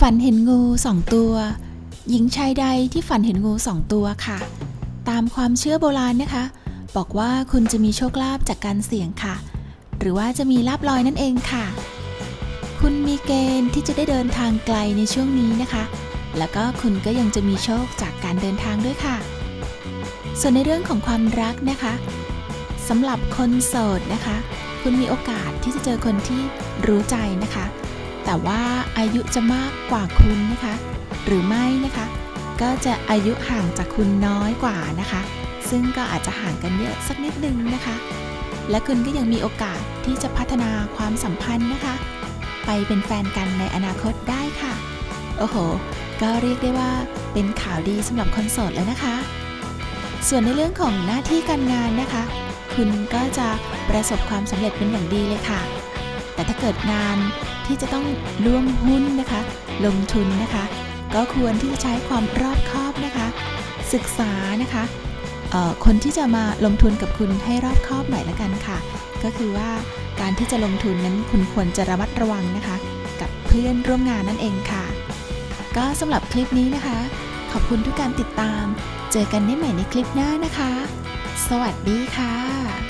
ฝันเห็นงูสองตัว หญิงชายใดที่ฝันเห็นงูสองตัวค่ะ ตามความเชื่อโบราณนะคะ บอกว่าคุณจะมีโชคลาภจากการเสี่ยงค่ะ หรือว่าจะมีลาบลอยนั่นเองค่ะ คุณมีเกณฑ์ที่จะได้เดินทางไกลในช่วงนี้นะคะ แล้วก็คุณก็ยังจะมีโชคจากการเดินทางด้วยค่ะ ส่วนในเรื่องของความรักนะคะสำหรับคนโสดนะคะ คุณมีโอกาสที่จะเจอคนที่รู้ใจนะคะ แต่ว่าอายุจะมากกว่าคุณนะคะ หรือไม่นะคะ ก็จะอายุห่างจากคุณน้อยกว่านะคะ ซึ่งก็อาจจะห่างกันเยอะสักนิดนึงนะคะ และคุณก็ยังมีโอกาสที่จะพัฒนาความสัมพันธ์นะคะ ไปเป็นแฟนกันในอนาคตได้ค่ะ โอ้โห ก็เรียกได้ว่าเป็นข่าวดีสำหรับคนโสดแล้วนะคะ ส่วนในเรื่องของหน้าที่การงานนะคะ คุณก็จะประสบความสำเร็จเป็นอย่างดีเลยค่ะ แต่ถ้าเกิดงาน ที่จะต้องร่วมหุ้นนะคะ ลงทุนนะคะ ก็ควรที่จะใช้ความรอบคอบนะคะ ศึกษานะคะคนที่จะมาลงทุนกับคุณให้รอบคอบหน่อยละกันค่ะ ก็คือว่าการที่จะลงทุนนั้นคุณควรจะระมัดระวังนะคะ กับเพื่อนร่วมงานนั่นเองค่ะ ก็สำหรับคลิปนี้นะคะ ขอบคุณทุกการติดตาม เจอกันได้ใหม่ในคลิปหน้านะคะ สวัสดีค่ะ